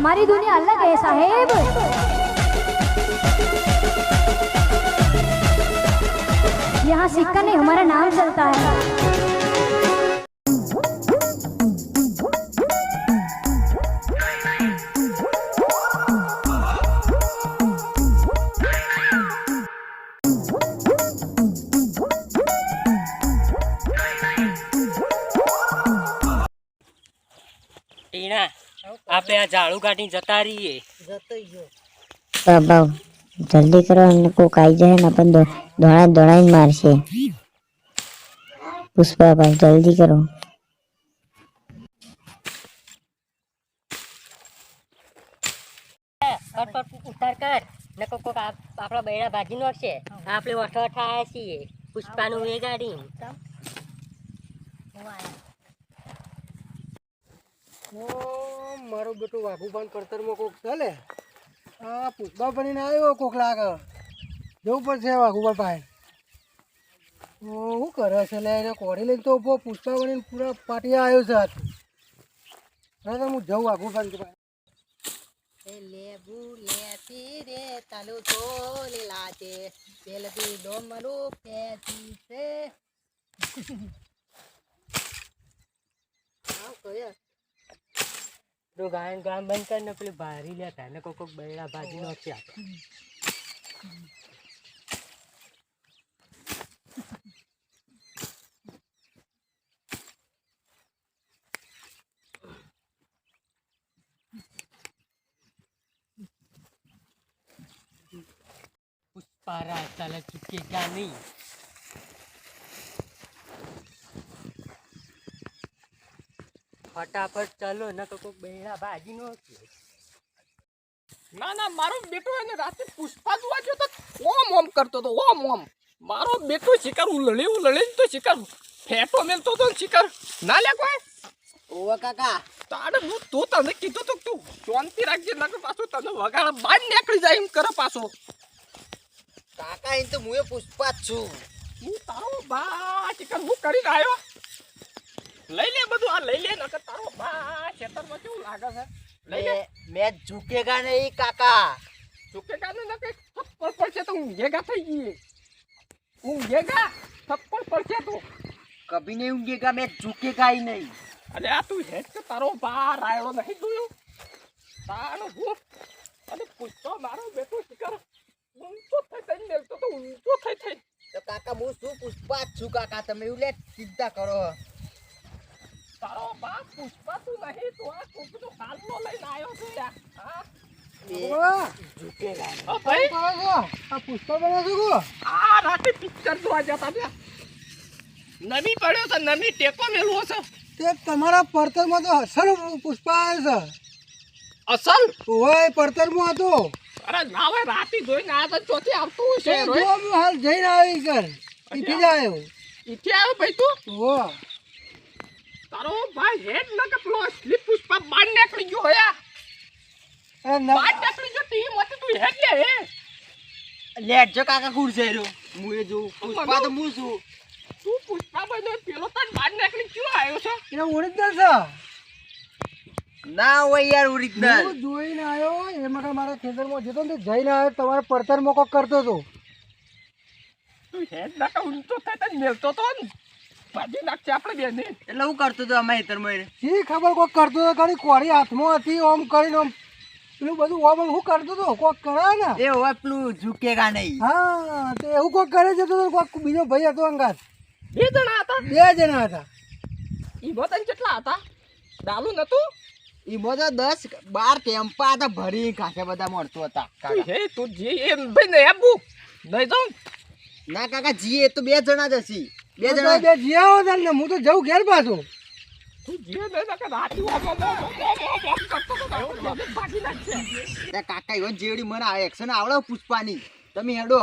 हमारी दुनिया अलग है साहेब यहाँ सिक्का नहीं हमारा नाम चलता है આપણે આ ઝાડુ કાઢી જતા રહીએ. બાબા જલ્દી કરો અને કોક આવી જાય ને આપણને દોડા દોડાઈને મારશે. પુષ્પાભાઈ જલ્દી કરો. ઉતાર કર. ને કોક કોક આપણા બૈરા ભાજી નાખશે. આપણે વઠો વઠાયા છીએ. પુષ્પાનું એ ગાડી મારો બેટો વાઘુભાન પડતરમાં કોક ચાલે હા પુષ્પા બનીને આવ્યો કોક લાગે. જવું પડશે વાઘુભાન પાસે શું કરે છે લે એને કોડી લઈને તો ઊભો પુષ્પા બનીને પૂરા પાટિયા આવ્યો છે હાથ. તો હું જઉં વાઘુભાન પાસે લેબુ લેતી રે તાલુ તો લીલાતે તેલથી ડોમરું ખેતી છે. આવ કયા તો ગાયન ગામ બંધ કર ને પેલી ભારી લેતા ને કોક કોક બૈરા ભાજી નાખશે આપણે પુષ્પારા ચાલે ચૂકેગા નહીં. ફટાફટ ચાલો ન તો કોક બેડા ભાજી નો ના ના મારો બેટો એને રાતે પુષ્પા જોવા ગયો તો ઓમ ઓમ કરતો તો ઓમ ઓમ. મારો બેટો શિકાર ઉલળી ઉલળી તો શિકાર. ફેટો મેલતો તો ને શિકાર. ના લે કોઈ. ઓવા કાકા. તારે હું તું તને કીધું તો તું શાંતિ રાખજે નકર પાછો તને વગાડ બાર નીકળી જાય એમ કરે પાછો. કાકા એ તો હું એ પુષ્પા જ છું. હું તારો બા શિકાર હું કરીને આવ્યો લઈ લે બધું આ લઈ લે નકર તારો બા ખેતરમાં કેવું લાગે છે? લે. મેં ઝૂકેગા નહીં કાકા. ચૂકેગા ને નકર થપ્પડ પડશે તો ઊંઘેગા થઈ ગઈ. ઊંઘેગા થપ્પડ પડશે તો. કભી નહીં ઊંઘેગા મેં ઝૂકેગા ઈ નહીં. અરે આ તું હેડ કે તારો બા રાયડો નહીં જોયો તારો હું. અને પૂછતો મારો બેટો શિકાર ઊંચો થઈ થઈ મેલતો તો ઊંચો થઈ થઈ. તો કાકા હું શું પુષ્પા છું કાકા? તમે એવું લે ચિંતા કરો. તારો બા પુષ્પા તું નહીં તો આ કોકનો કાલનો લઈને આવ્યો છે. હા વાહ, ઓ ભાઈ. શું કરો છો? આ પુષ્પા બને છે કો આ રાતે પિક્ચર જોવા જતા હતા. નમી પડ્યો છે નમી ટેકો મેલવો છે. તે તમારા પડતરમાં તો અસલ પુષ્પા આવ્યો અસલ? હોય પડતરમાં હતો. અરે ના હવે રાતે જોઈને આ તો ચોથી આવતું છે હાલ જઈને આવી કર ઈથી જ આવ્યો. ઈથી આવ્યો ભાઈ તું? તારો ભાઈ હેડ ન કે પેલો સ્લીપ પુષ્પા બાર નીકળી ગયો હયા એ ન- બાર નીકળી ગયો ટીમ હતી તું હેડ લે હે. લેટ જો કાકા કુડ છે રહ્યો હું એ જોઉં. પુષ્પા તો હું છું. તું પુષ્પા બન્યો પેલો તને બાર નીકળી ક્યો આવ્યો છે. એ ઓરિજિનલ છે? ના હોય યાર ઓરિજિનલ હું જોઈને આવ્યો એમાં કે મારા ખેતરમાં જતો ને જઈને આવ્યો તમારા પડતર મોકો કરતો હતો. તું હેડ ના કે ઊંચો થાય તને મેલતો તો ને. ભાજી નાખશે આપણે બેને. એટલે હું કરતો હતો અમારે મળે. શી ખબર કોક કરતો હતો ખાલી કોરી હાથમાં હતી ઓમ કરીને ઓમ. પેલું બધું ઓમ હું કરતો હતો કોક કરે ને? એ હોય પેલું ઝૂકેગા નહીં. હા તો એવું કોક કરે છે તો કોક બીજો ભાઈ હતો અંગાત. બે જણા હતા? બે જણા હતા. એ બતન કેટલા હતા? ડાલુ નતું? એ તો દસ બાર ટેમ્પા હતા ભરી ખાસે બધા મળતો હતા. તું હે તું જે એમ ભાઈ ને આપું. નહીં જાઉં. ના કાકા જીએ તો બે જણા જ હસી બે તો જણા. બે જીયા હતા ને હું તો જઉં ઘેર પાછું. તું તો કાકા એવો જેવડી મને એક્શન આવડે પુષ્પાની તમે હેડો.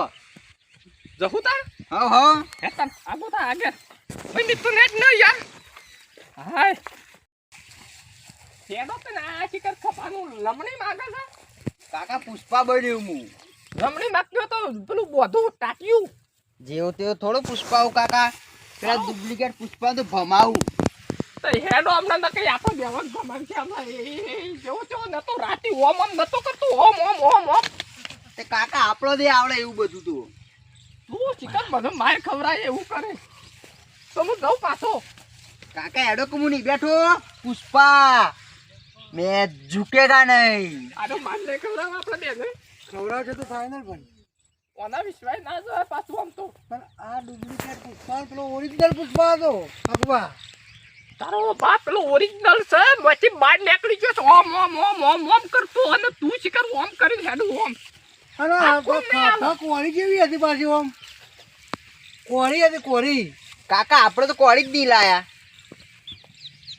જહું તા હા હા. હે તાર આગો તાર આગળ. ભાઈ ની તું નેટ ન યાર. હાય. તો ના શિકર ખપાનું લમણી માગે છે. કાકા પુષ્પા બન્યું હું. લમણી માગતો તો પેલું બધું ટાટ્યું. જેવો તેવો થોડો પુષ્પાઓ કાકા. પેલા ડુપ્લિકેટ પુષ્પા તો ભમાવું. હેડો હમણાં ન કઈ આપણો બેવન ભમાન છે એ જેવો તેવો નતો રાતી ઓમ ઓમ નતો કરતો ઓમ ઓમ ઓમ ઓમ. તે કાકા આપણો દે આવડે એવું બધું તું. તું ચિકન બધું માર ખવરાય એવું કરે. તો હું દઉં પાછો. કાકા હેડો કમુ નહીં બેઠો. પુષ્પા મેં ઝૂકેગા નહીં. આનો માન નહીં ખવડાવ આપણે બેને. ખવડાવશે તો ફાઇનલ પણ. ઓના વિશ્વાસ ના જાય પાછું આમ તો. પણ આ ડુપ્લિકેટ પુષ્પા પેલો ઓરિજિનલ પુષ્પા હતો ભગવા તારો બાપ પેલો ઓરિજિનલ છે મચી બહાર નીકળી ગયો છે. ઓમ ઓમ ઓમ ઓમ ઓમ કરતો અને તું શિકાર ઓમ કરી હેડું ઓમ. અને આ કોરી કેવી હતી પાછી ઓમ? કોરી હતી કોળી. કાકા આપણે તો કોળી જ નહીં લાયા.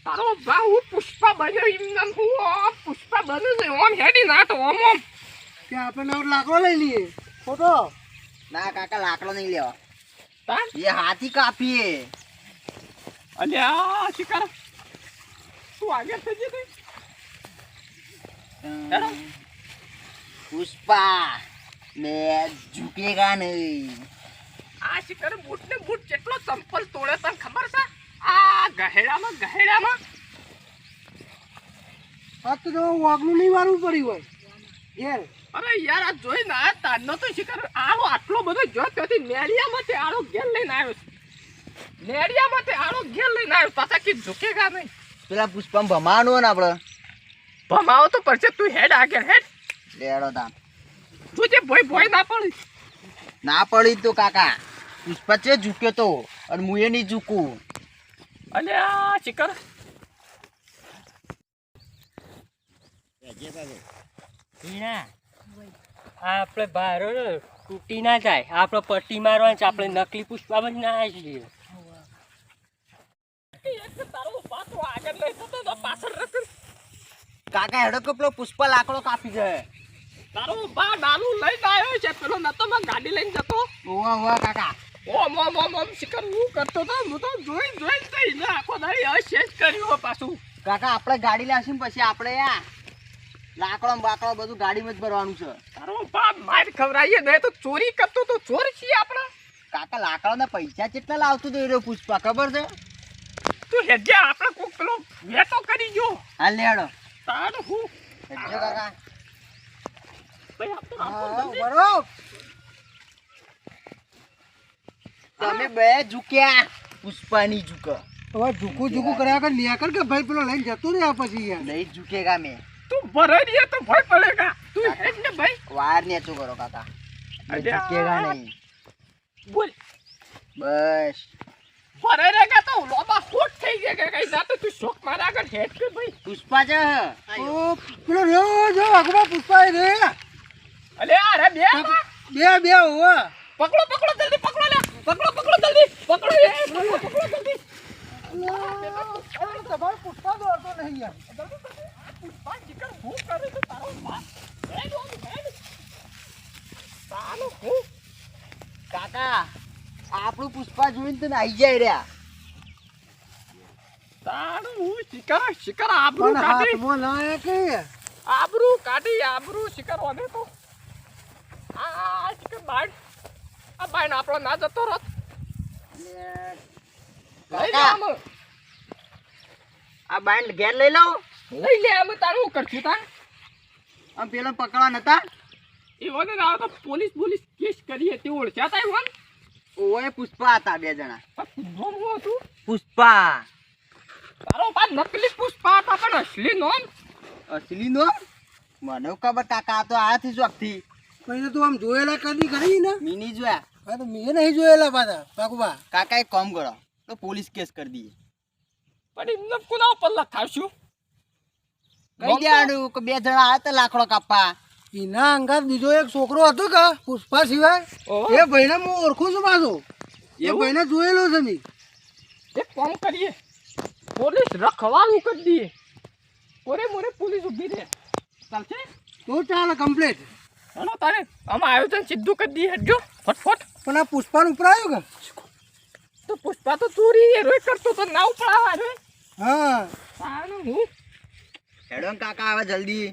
તારો બા હું પુષ્પા બન્યો એમ નામ હું પુષ્પા બન્યો છે. ઓમ હેડી ના તો ઓમ ઓમ. કે આપણે લાકડો લઈ લઈએ. ફોટો ના કાકા લાકડો નહીં લેવા. એ હાથી કાપીએ. અલ્યા શિકાર. તું આગળ થઈ જતી પુષ્પા મેં ઝૂકેગા નહીં. આ શિકાર બૂટ ને બૂટ કેટલો ચંપલ તોડે તને ખબર છે? આ ગહેડામાં ગહેડામાં. હા તો જો વાગનું નહીં વારવું પડ્યું હોય. ઘેર અરે યાર આ જોઈ ને આ તારનો તો શિકાર. આળો આટલો બધો જો ત્યાંથી મેળિયામાંથી આળો ઘેર લઈને આવ્યો છે. મેળિયામાંથી આળો ઘેર લઈને આવ્યો. પાછા કે ઝુકેગા નહીં. પેલા પુષ્પા ભમાવાનું હોય ને આપણે ભમાવો તો પડશે તું હેડ આગળ હેડ. લેડો તું જે ભોય ભોય ના પડી. ના પડી તો કાકા. પુષ્પા છે ઝૂક્યો તો. અને હું એ નહીં ઝૂકું. અને આ શિકાર. આપણે બહાર તૂટી ના જાય. આપણે પટ્ટી મારવાની છે આપણે નકલી પુષ્પા જ ના છીએ. તારો પાછો આગળ લઈ જતો તો પાછળ રહેશે કાકા હેડો કે પેલો પુષ્પા લાકડો કાપી જાય. તારો બા નાનું લઈને આવ્યો છે પેલો નતો માં ગાડી લઈને જતો? ઓવા ઓવા કાકા. ઓમ ઓમ ઓમ ઓમ શિકર હું કરતો તો હું તો જોઈ જોઈ જ ને આખો દાડી અશેષ કર્યું હો પાછું. કાકા આપણે ગાડી લાવશું ને પછી આપણે આ. લાકડો બાકડો બધું ગાડીમાં જ ભરવાનું છે. તારો બાપ માર ખવરાઈએ ને તો ચોરી કરતો તો ચોર છીએ આપણે. કાકા લાકડાના પૈસા કેટલા લાવતું તો એ પૂછવા પુષ્પા ખબર છે? તું હેજે આપણે કોક પેલો વેટો કરી ગયો. હા લેડો તાર હું? હેજે કાકા. ભાઈ આપ તો આપો તમે. બે ઝૂક્યા પુષ્પાની નહીં ઝૂક. હવે ઝૂકું ઝૂકું કર્યા કર નિયા કર કે ભાઈ પેલો લઈને જતો રહ્યા પછી યાર. નહીં ઝૂકેગા મેં. તું ભરાઈ રહીએ તો ભય પડેગા તું હેજ ને ભાઈ. વાર નેચું કરો કાકા. મેં અલ્યા. ઝૂકેગા નહીં. બોલ. બસ. ભરાઈ રહેગા તો લોબા હોટ થઈ ગયા કઈ ના તો તું શોક મારા આગળ હેડ કે ભાઈ. પુષ્પા છે. ઓ પેલો રહ્યો જો ભગવા પુષ્પા રે. અલે આ રે બે. બે બે હોવા પકડો પકડો જલ્દી પકડો લે. પકડો પકડો જલ્દી. પકડો એ પકડો પકડો જલ્દી. તમારો પુષ્પા દોડતો નહીં યાર. પુષ્પા હું કરે છે આપણું પુષ્પા જોઈને તને આઈ જાય રહ્યા કાઢી હાથમાં શિકાર ઓને તો આ શિકાર બાણ આ બાણ આપણો ના જતો રત આ બાઈન્ડ ઘેર લઈ લઉં લઈ લે અમે તારું હું કરશું તાર આમ પેલા પકડવા નતા એ વગર આવે તો પોલીસ પોલીસ કેસ કરીએ તે ઓળખ્યા તા વન? ઓએ પુષ્પા હતા બે જણા. નોમ હું હતું? પુષ્પા. તારો પા નકલી પુષ્પા હતા પણ અસલી નોમ અસલી નો મને ખબર કાકા આ તો આયાથી ચોકથી પછી તું આમ જોયેલા કદી કરી ને? મિની જોયા. હા તો મેં નહીં જોયેલા પાછા ભગવા કાકા એક કામ કરો તો પોલીસ કેસ કરી દઈએ. પણ એમને કોના ઉપર લખાવશું? કઈ દેવાનું કે બે જણા આયા તા લાકડો કાપવા? એના અંગાત બીજો એક છોકરો હતો કે પુષ્પા સિવાય. એ ભાઈને હું ઓળખું છું પાછો. એ? ભાઈને જોયેલો છે મેં. એક કામ કરીએ. પોલીસ રખવાનું કરી દઈએ. કોરે મોરે પોલીસ ઊભી રહે. ચાલશે તો ચાલે કમ્પ્લીટ હલો તારે આમ આયોજન સીધું કરી દઈએ હટજો ફટફટ. પણ આ પુષ્પાનું ઉપર આવ્યું કે? તો પુષ્પા તો ચોરી રોય કરતો તો ના ઉપડાવા રે. હા. હું હેડો કાકા આવે જલ્દી.